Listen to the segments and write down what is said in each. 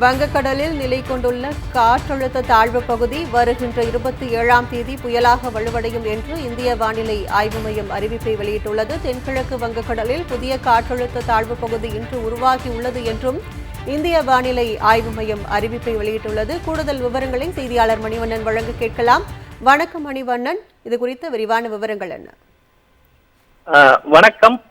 வங்கக்கடலில் நிலை கொண்டுள்ள காற்றழுத்த தாழ்வு பகுதி வருகின்ற இருபத்தி ஏழாம் தேதி புயலாக வலுவடையும் என்று இந்திய வானிலை ஆய்வு மையம் அறிவிப்பை வெளியிட்டுள்ளது. தென்கிழக்கு வங்கக்கடலில் புதிய காற்றழுத்த தாழ்வு பகுதி இன்று உருவாகியுள்ளது என்றும் இந்திய வானிலை ஆய்வு மையம் அறிவிப்பை வெளியிட்டுள்ளது. கூடுதல் விவரங்களை செய்தியாளர் மணிவண்ணன் வழங்க கேட்கலாம். வணக்கம் மணிவண்ணன். இது குறித்த விரிவான விவரங்கள் என்ன? வணக்கம்.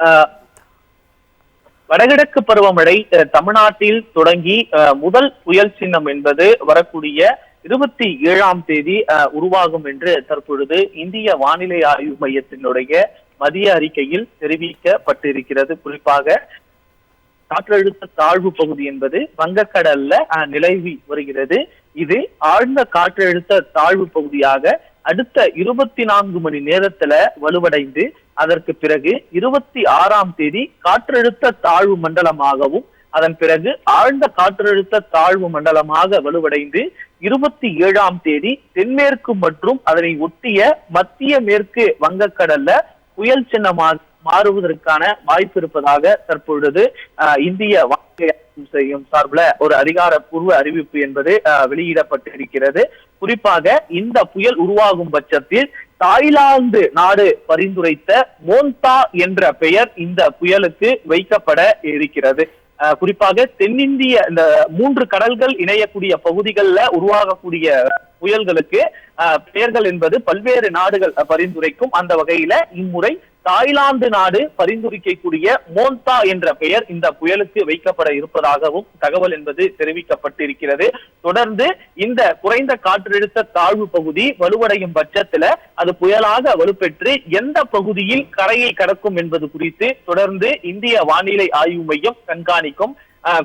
வடகிழக்கு பருவமழை தமிழ்நாட்டில் தொடங்கி அஹ் முதல் புயல் சின்னம் என்பது வரக்கூடிய இருபத்தி ஏழாம் தேதி உருவாகும் என்று தற்பொழுது இந்திய வானிலை ஆய்வு மையத்தினுடைய மதிய அறிக்கையில் தெரிவிக்கப்பட்டிருக்கிறது. குறிப்பாக காற்றழுத்த தாழ்வு பகுதி என்பது வங்கக்கடல்ல நிலவி வருகிறது. இது ஆழ்ந்த காற்றழுத்த தாழ்வு பகுதியாக அடுத்த இருபத்தி நான்கு மணி நேரத்துல வலுவடைந்து அதற்கு பிறகு இருபத்தி ஆறாம் தேதி காற்றழுத்த தாழ்வு மண்டலமாகவும் அதன் பிறகு ஆழ்ந்த காற்றழுத்த தாழ்வு மண்டலமாக வலுவடைந்து இருபத்தி ஏழாம் தேதி தென்மேற்கு மற்றும் அதனை ஒட்டிய மத்திய மேற்கு வங்கக்கடல்ல புயல் சின்னமாக மாறுவதற்கான வாய்ப்பு இருப்பதாக தற்பொழுது இந்திய வானிலை செய்யும் சார்பில் ஒரு அதிகாரப்பூர்வ அறிவிப்பு என்பது வெளியிடப்பட்டிருக்கிறது. குறிப்பாக இந்த புயல் உருவாகும் பட்சத்தில் தாய்லாந்து நாடு பரிந்துரைத்த மோன்தா என்ற பெயர் இந்த புயலுக்கு வைக்கப்பட இருக்கிறது. குறிப்பாக தென்னிந்திய இந்த மூன்று கடல்கள் இணையக்கூடிய பகுதிகளில் உருவாகக்கூடிய புயல்களுக்கு பெயர்கள் என்பது பல்வேறு நாடுகள் பரிந்துரைக்கும் அந்த வகையில இம்முறை தாய்லாந்து நாடு பரிந்துரைக்கக்கூடிய மோந்தா என்ற பெயர் இந்த புயலுக்கு வைக்கப்பட இருப்பதாகவும் தகவல் என்பது தெரிவிக்கப்பட்டிருக்கிறது. தொடர்ந்து இந்த குறைந்த காற்றழுத்த தாழ்வு பகுதி வலுவடையும் பட்சத்துல அது புயலாக வலுப்பெற்று எந்த பகுதியில் கரையை கடக்கும் என்பது குறித்து தொடர்ந்து இந்திய வானிலை ஆய்வு மையம் கண்காணிக்கும்.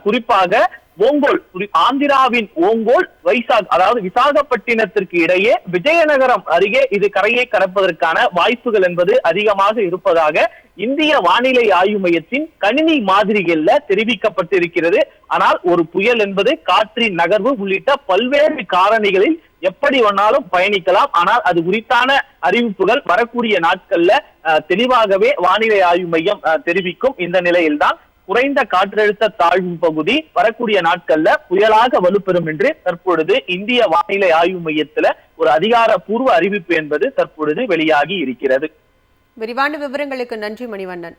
குறிப்பாக ஓங்கோல் ஆந்திராவின் ஓங்கோல் வைசாக் அதாவது விசாகப்பட்டினத்திற்கு இடையே விஜயநகரம் அருகே இது கரையை கடப்பதற்கான வாய்ப்புகள் என்பது அதிகமாக இருப்பதாக இந்திய வானிலை ஆய்வு மையத்தின் கணினி மாதிரிகள்ல தெரிவிக்கப்பட்டிருக்கிறது. ஆனால் ஒரு புயல் என்பது காற்றின் நகர்வு உள்ளிட்ட பல்வேறு காரணிகளில் எப்படி வேணாலும் பயணிக்கலாம். ஆனால் அது குறித்தான அறிவிப்புகள் வரக்கூடிய நாட்கள்ல அஹ், தெளிவாகவே வானிலை ஆய்வு மையம் அஹ், தெரிவிக்கும் இந்த நிலையில்தான் குறைந்த காற்றழுத்த தாழ்வு பகுதி வரக்கூடிய நாட்கள்ல புயலாக வலுப்பெறும் என்று தற்பொழுது இந்திய வானிலை ஆய்வு மையத்துல ஒரு அதிகாரப்பூர்வ அறிவிப்பு என்பது தற்பொழுது வெளியாகி இருக்கிறது. விரிவான விவரங்களுக்கு நன்றி மணிவண்ணன்.